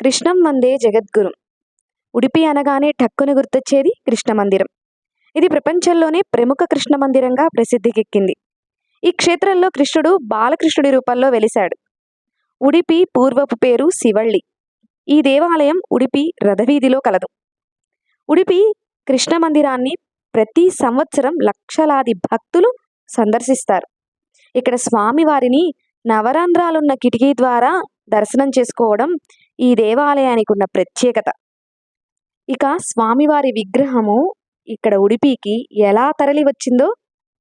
కృష్ణం వందే జగద్గురు. ఉడిపి అనగానే టక్కున గుర్తొచ్చేది కృష్ణ మందిరం. ఇది ప్రపంచంలోనే ప్రముఖ కృష్ణ మందిరంగా ప్రసిద్ధికెక్కింది. ఈ క్షేత్రంలో కృష్ణుడు బాలకృష్ణుడి రూపంలో వెలిశాడు. ఉడిపి పూర్వపు పేరు శివళ్ళి ఈ దేవాలయం ఉడిపి రథవీధిలో కలదు. ఉడిపి కృష్ణ మందిరాన్ని ప్రతి సంవత్సరం లక్షలాది భక్తులు సందర్శిస్తారు. ఇక్కడ స్వామివారిని నవరంధ్రాలున్న కిటికీ ద్వారా దర్శనం చేసుకోవడం ఈ దేవాలయానికి ఉన్న ప్రత్యేకత. ఇక స్వామివారి విగ్రహము ఇక్కడ ఉడిపికి ఎలా తరలి వచ్చిందో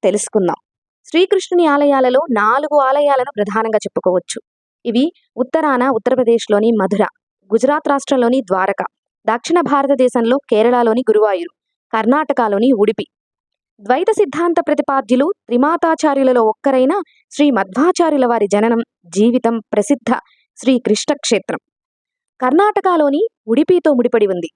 తెలుసుకుందాం. శ్రీకృష్ణుని ఆలయాలలో నాలుగు ఆలయాలను ప్రధానంగా చెప్పుకోవచ్చు. ఇవి ఉత్తరాన ఉత్తరప్రదేశ్లోని మధుర గుజరాత్ రాష్ట్రంలోని ద్వారక దక్షిణ భారతదేశంలో కేరళలోని గురువాయూరు కర్ణాటకలోని ఉడిపి. ద్వైత సిద్ధాంత ప్రతిపాద్యులు త్రిమాతాచార్యులలో ఒక్కరైన శ్రీ మధ్వాచార్యుల వారి జననం జీవితం ప్రసిద్ధ శ్రీ కృష్ణ క్షేత్రం కర్ణాటకలోని ఉడిపితో ముడిపడి ఉంది.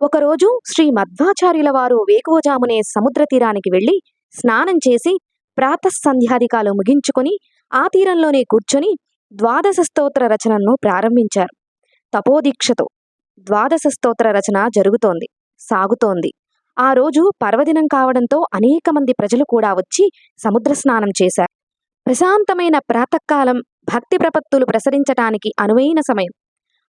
ఒకరోజు శ్రీ మధ్వాచార్యుల వారు వేకువజామునే సముద్ర తీరానికి వెళ్ళి స్నానం చేసి ప్రాతస్సంధ్యాధికాలు ముగించుకొని ఆ తీరంలోనే కూర్చొని ద్వాదశ స్తోత్ర రచనను ప్రారంభించారు. తపోదీక్షతో ద్వాదశ స్తోత్ర రచన జరుగుతోంది సాగుతోంది. ఆ రోజు పర్వదినం కావడంతో అనేక మంది ప్రజలు కూడా వచ్చి సముద్ర స్నానం చేశారు. ప్రశాంతమైన ప్రాతకాలం భక్తి ప్రపత్తులు ప్రసరించటానికి అనువైన సమయం.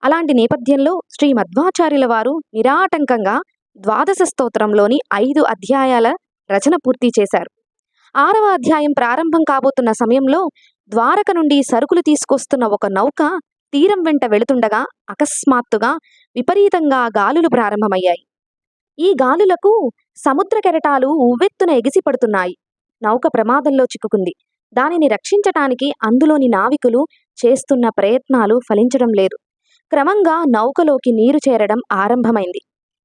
అలాంటి నేపథ్యంలో శ్రీ మధ్వాచార్యుల వారు నిరాటంకంగా ద్వాదశ స్తోత్రంలోని ఐదు అధ్యాయాల రచన పూర్తి చేశారు. ఆరవ అధ్యాయం ప్రారంభం కాబోతున్న సమయంలో ద్వారక నుండి సరుకులు తీసుకొస్తున్న ఒక నౌక తీరం వెంట వెళుతుండగా అకస్మాత్తుగా విపరీతంగా గాలులు ప్రారంభమయ్యాయి. ఈ గాలులకు సముద్ర కెరటాలు ఉవ్వెత్తున ఎగిసిపడుతున్నాయి. నౌక ప్రమాదంలో చిక్కుకుంది. దానిని రక్షించటానికి అందులోని నావికులు చేస్తున్న ప్రయత్నాలు ఫలించడం లేదు. క్రమంగా నౌకలోకి నీరు చేరడం ఆరంభమైంది.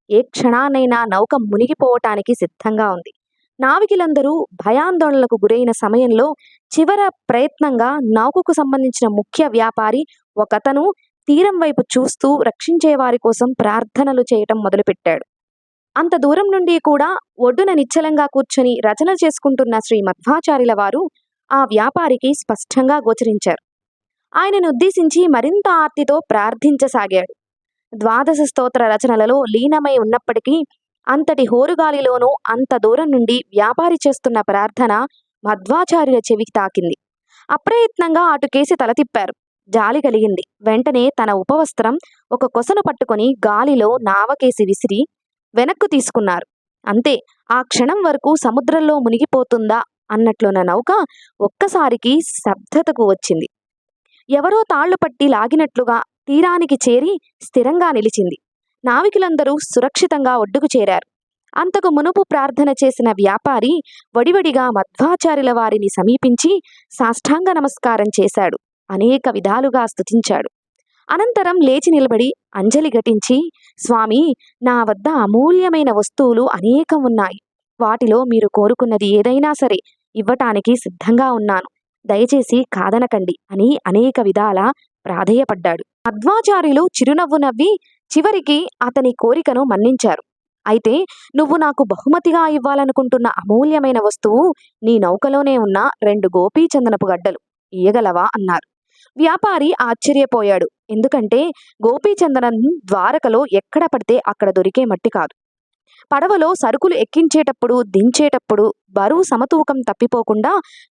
ఏ క్షణానైనా నౌక మునిగిపోవటానికి సిద్ధంగా ఉంది. నావికులందరూ భయాందోళనలకు గురైన సమయంలో చివర ప్రయత్నంగా నౌకకు సంబంధించిన ముఖ్య వ్యాపారి ఒకతను తీరం వైపు చూస్తూ రక్షించేవారి కోసం ప్రార్థనలు చేయటం మొదలుపెట్టాడు. అంత దూరం నుండి కూడా ఒడ్డున నిశ్చలంగా కూర్చొని రచన చేసుకుంటున్న శ్రీ మధ్వాచార్యుల వారు ఆ వ్యాపారికి స్పష్టంగా గోచరించారు. ఆయనను ఉద్దేశించి మరింత ఆర్తితో ప్రార్థించసాగాడు. ద్వాదశ స్తోత్ర రచనలలో లీనమై ఉన్నప్పటికీ అంతటి హోరుగాలిలోనూ అంత దూరం నుండి వ్యాపారి చేస్తున్న ప్రార్థన మధ్వాచార్యుల చెవికి తాకింది. అప్రయత్నంగా అటుకేసి తల తిప్పారు. జాలి కలిగింది. వెంటనే తన ఉపవస్త్రం ఒక కొసను పట్టుకొని గాలిలో నావకేసి విసిరి వెనక్కు తీసుకున్నారు. అంతే ఆ క్షణం వరకు సముద్రంలో మునిగిపోతుందా అన్నట్లున్న నౌక ఒక్కసారికి శబ్దతకు వచ్చింది. ఎవరో తాళ్ళు పట్టి లాగినట్లుగా తీరానికి చేరి స్థిరంగా నిలిచింది. నావికులందరూ సురక్షితంగా ఒడ్డుకు చేరారు. అంతకు మునుపు ప్రార్థన చేసిన వ్యాపారి వడివడిగా మధ్వాచార్యుల వారిని సమీపించి సాష్టాంగ నమస్కారం చేశాడు. అనేక విధాలుగా స్తుతించాడు. అనంతరం లేచి నిలబడి అంజలి ఘటించి స్వామి నా వద్ద అమూల్యమైన వస్తువులు అనేకం ఉన్నాయి. వాటిలో మీరు కోరుకున్నది ఏదైనా సరే ఇవ్వటానికి సిద్ధంగా ఉన్నాను. దయచేసి కాదనకండి అని అనేక విధాల ప్రాధేయపడ్డాడు. మధ్వాచార్యులు చిరునవ్వు నవ్వి చివరికి అతని కోరికను మన్నించారు. అయితే నువ్వు నాకు బహుమతిగా ఇవ్వాలనుకుంటున్న అమూల్యమైన వస్తువు నీ నౌకలోనే ఉన్న రెండు గోపీచందనపు గడ్డలు ఇయ్యగలవా? అన్నారు. వ్యాపారి ఆశ్చర్యపోయాడు. ఎందుకంటే గోపీచందనం ద్వారకలో ఎక్కడ పడితే అక్కడ దొరికే మట్టి కాదు. పడవలో సరుకులు ఎక్కించేటప్పుడు దించేటప్పుడు బరువు సమతూకం తప్పిపోకుండా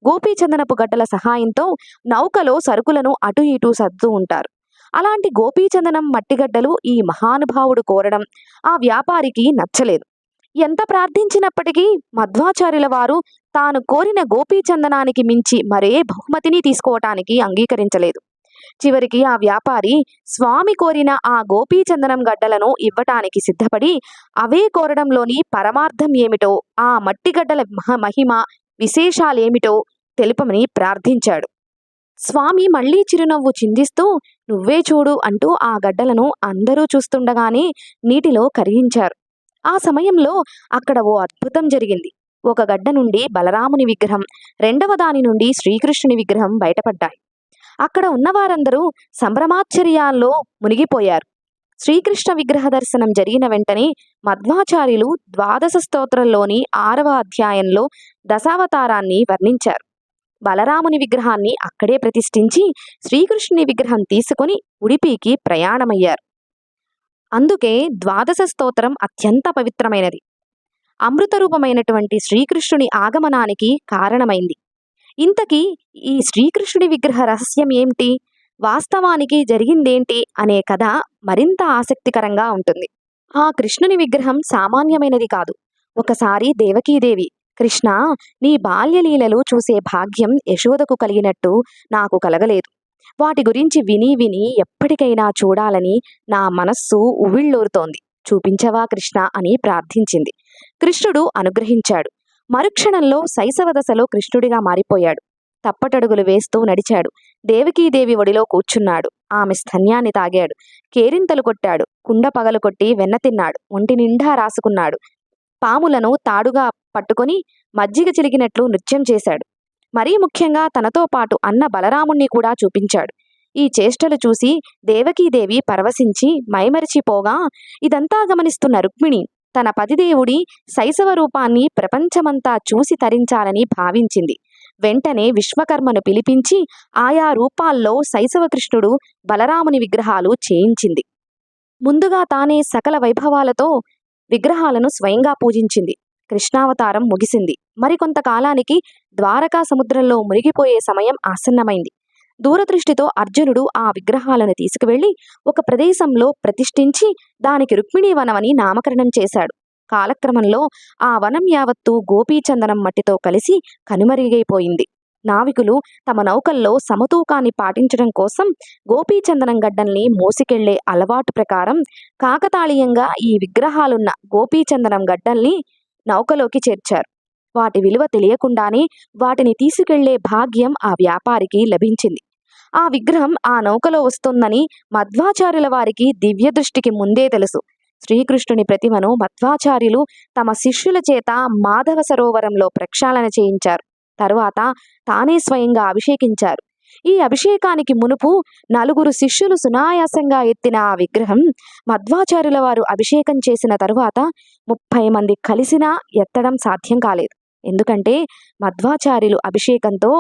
గోపీచందనపు గడ్డల సహాయంతో నౌకలో సరుకులను అటు ఇటు సర్దుతూ ఉంటారు. అలాంటి గోపీచందనం మట్టిగడ్డలు ఈ మహానుభావుడు కోరడం ఆ వ్యాపారికి నచ్చలేదు. ఎంత ప్రార్థించినప్పటికీ మధ్వాచార్యుల వారు తాను కోరిన గోపీచందనానికి మించి మరే బహుమతిని తీసుకోవటానికి అంగీకరించలేదు. చివరికి ఆ వ్యాపారి స్వామి కోరిన ఆ గోపీచందనం గడ్డలను ఇవ్వటానికి సిద్ధపడి అవే కోరడంలోని పరమార్థం ఏమిటో ఆ మట్టిగడ్డల మహిమ విశేషాలేమిటో తెలుపమని ప్రార్థించాడు. స్వామి మళ్ళీ చిరునవ్వు చిందిస్తూ నువ్వే చూడు అంటూ ఆ గడ్డలను అందరూ చూస్తుండగానే నీటిలో కరిగించారు. ఆ సమయంలో అక్కడ ఓ అద్భుతం జరిగింది. ఒక గడ్డ నుండి బలరాముని విగ్రహం రెండవ దాని నుండి శ్రీకృష్ణుని విగ్రహం బయటపడ్డాయి. అక్కడ ఉన్నవారందరూ సంభ్రమాశ్చర్యాల్లో మునిగిపోయారు. శ్రీకృష్ణ విగ్రహ దర్శనం జరిగిన వెంటనే మధ్వాచార్యులు ద్వాదశ స్తోత్రంలోని ఆరవ అధ్యాయంలో దశావతారాన్ని వర్ణించారు. బలరాముని విగ్రహాన్ని అక్కడే ప్రతిష్ఠించి శ్రీకృష్ణుని విగ్రహం తీసుకొని ఉడిపికి ప్రయాణమయ్యారు. అందుకే ద్వాదశ స్తోత్రం అత్యంత పవిత్రమైనది. అమృత రూపమైనటువంటి శ్రీకృష్ణుని ఆగమనానికి కారణమైంది. ఇంతకీ ఈ శ్రీకృష్ణుడి విగ్రహ రహస్యం ఏమిటి? వాస్తవానికి జరిగిందేంటి అనే కథ మరింత ఆసక్తికరంగా ఉంటుంది. ఆ కృష్ణుని విగ్రహం సామాన్యమైనది కాదు. ఒకసారి దేవకీదేవి కృష్ణ నీ బాల్యలీలలు చూసే భాగ్యం యశోదకు కలిగినట్టు నాకు కలగలేదు. వాటి గురించి విని విని ఎప్పటికైనా చూడాలని నా మనస్సు ఉవిళ్ళూరుతోంది చూపించవా కృష్ణ అని ప్రార్థించింది. కృష్ణుడు అనుగ్రహించాడు. మరుక్షణంలో శైశవ దశలో కృష్ణుడిగా మారిపోయాడు. తప్పటడుగులు వేస్తూ నడిచాడు. దేవికీదేవి ఒడిలో కూర్చున్నాడు. ఆమె స్తన్యాన్ని తాగాడు. కేరింతలు కొట్టాడు. కుండ పగలు కొట్టి వెన్న తిన్నాడు. ఒంటి నిండా రాసుకున్నాడు. పాములను తాడుగా పట్టుకొని మజ్జిగ చిలిగినట్లు నృత్యం చేశాడు. మరీ ముఖ్యంగా తనతో పాటు అన్న బలరాముణ్ణి కూడా చూపించాడు. ఈ చేష్టలు చూసి దేవకీదేవి పరవశించి మైమరిచిపోగా ఇదంతా గమనిస్తున్న రుక్మిణి తన పతిదేవుడి శైశవ రూపాన్ని ప్రపంచమంతా చూసి తరించాలని భావించింది. వెంటనే విశ్వకర్మను పిలిపించి ఆయా రూపాల్లో శైశవకృష్ణుడు బలరాముని విగ్రహాలు చేయించింది. ముందుగా తానే సకల వైభవాలతో విగ్రహాలను స్వయంగా పూజించింది. కృష్ణావతారం ముగిసింది. మరికొంతకాలానికి ద్వారకా సముద్రంలో మునిగిపోయే సమయం ఆసన్నమైంది. దూరదృష్టితో అర్జునుడు ఆ విగ్రహాలను తీసుకువెళ్ళి ఒక ప్రదేశంలో ప్రతిష్ఠించి దానికి రుక్మిణీ వనమని నామకరణం చేశాడు. కాలక్రమంలో ఆ వనం యావత్తు గోపీచందనం మట్టితో కలిసి కనుమరుగైపోయింది. నావికులు తమ నౌకల్లో సమతూకాన్ని పాటించడం కోసం గోపీచందనం గడ్డల్ని మోసికెళ్ళే అలవాటు ప్రకారం కాకతాళీయంగా ఈ విగ్రహాలున్న గోపీచందనం గడ్డల్ని నౌకలోకి చేర్చారు. వాటి విలువ తెలియకుండానే వాటిని తీసుకెళ్ళే భాగ్యం ఆ వ్యాపారికి లభించింది. ఆ విగ్రహం ఆ నౌకలో వస్తుందని మధ్వాచార్యుల వారికి దివ్య దృష్టికి ముందే తెలుసు. శ్రీకృష్ణుని ప్రతిమను మధ్వాచార్యులు తమ శిష్యుల చేత మాధవ సరోవరంలో ప్రక్షాళన చేయించారు. తరువాత తానే స్వయంగా అభిషేకించారు. ఈ అభిషేకానికి మునుపు నలుగురు శిష్యులు సునాయాసంగా ఎత్తిన ఆ విగ్రహం మధ్వాచార్యుల వారు అభిషేకం చేసిన తరువాత ముప్పై మంది కలిసినా ఎత్తడం సాధ్యం కాలేదు. ఎందుకంటే మధ్వాచార్యులు అభిషేకంతో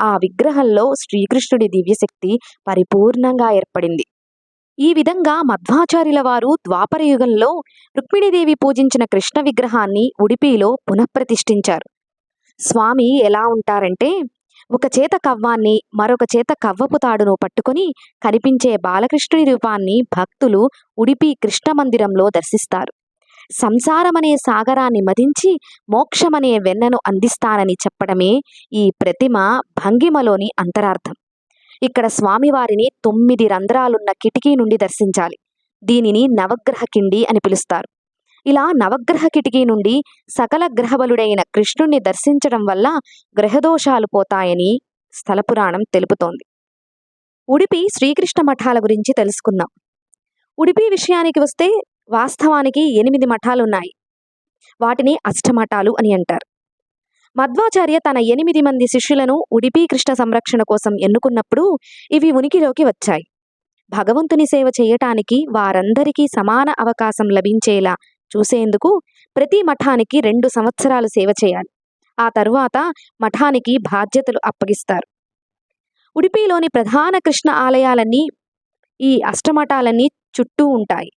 ఆ విగ్రహంలో శ్రీకృష్ణుడి దివ్యశక్తి పరిపూర్ణంగా ఏర్పడింది. ఈ విధంగా మధ్వాచార్యుల వారు ద్వాపరయుగంలో రుక్మిణీదేవి పూజించిన కృష్ణ విగ్రహాన్ని ఉడిపిలో పునఃప్రతిష్ఠించారు. స్వామి ఎలా ఉంటారంటే ఒక చేత కవ్వాన్ని మరొక చేత కవ్వపు తాడును పట్టుకొని కనిపించే బాలకృష్ణుని రూపాన్ని భక్తులు ఉడిపి కృష్ణ మందిరంలో దర్శిస్తారు. సంసారమనే సాగరాన్ని మదించి మోక్షమనే వెన్నను అందిస్తానని చెప్పడమే ఈ ప్రతిమ భంగిమలోని అంతరార్థం. ఇక్కడ స్వామివారిని తొమ్మిది రంధ్రాలున్న కిటికీ నుండి దర్శించాలి. దీనిని నవగ్రహ కిండి అని పిలుస్తారు. ఇలా నవగ్రహ కిటికీ నుండి సకల గ్రహబలుడైన కృష్ణుణ్ణి దర్శించడం వల్ల గ్రహదోషాలు పోతాయని స్థల పురాణం తెలుపుతోంది. ఉడిపి శ్రీకృష్ణ మఠాల గురించి తెలుసుకుందాం. ఉడిపి విషయానికి వస్తే వాస్తవానికి ఎనిమిది మఠాలున్నాయి. వాటిని అష్టమఠాలు అని అంటారు. మధ్వాచార్య తన ఎనిమిది మంది శిష్యులను ఉడిపి కృష్ణ సంరక్షణ కోసం ఎన్నుకున్నప్పుడు ఇవి ఉనికిలోకి వచ్చాయి. భగవంతుని సేవ చేయటానికి వారందరికీ సమాన అవకాశం లభించేలా చూసేందుకు ప్రతి మఠానికి రెండు సంవత్సరాలు సేవ చేయాలి. ఆ తరువాత మఠానికి బాధ్యతలు అప్పగిస్తారు. ఉడిపిలోని ప్రధాన కృష్ణ ఆలయాలన్నీ ఈ అష్టమఠాలన్నీ చుట్టూ ఉంటాయి.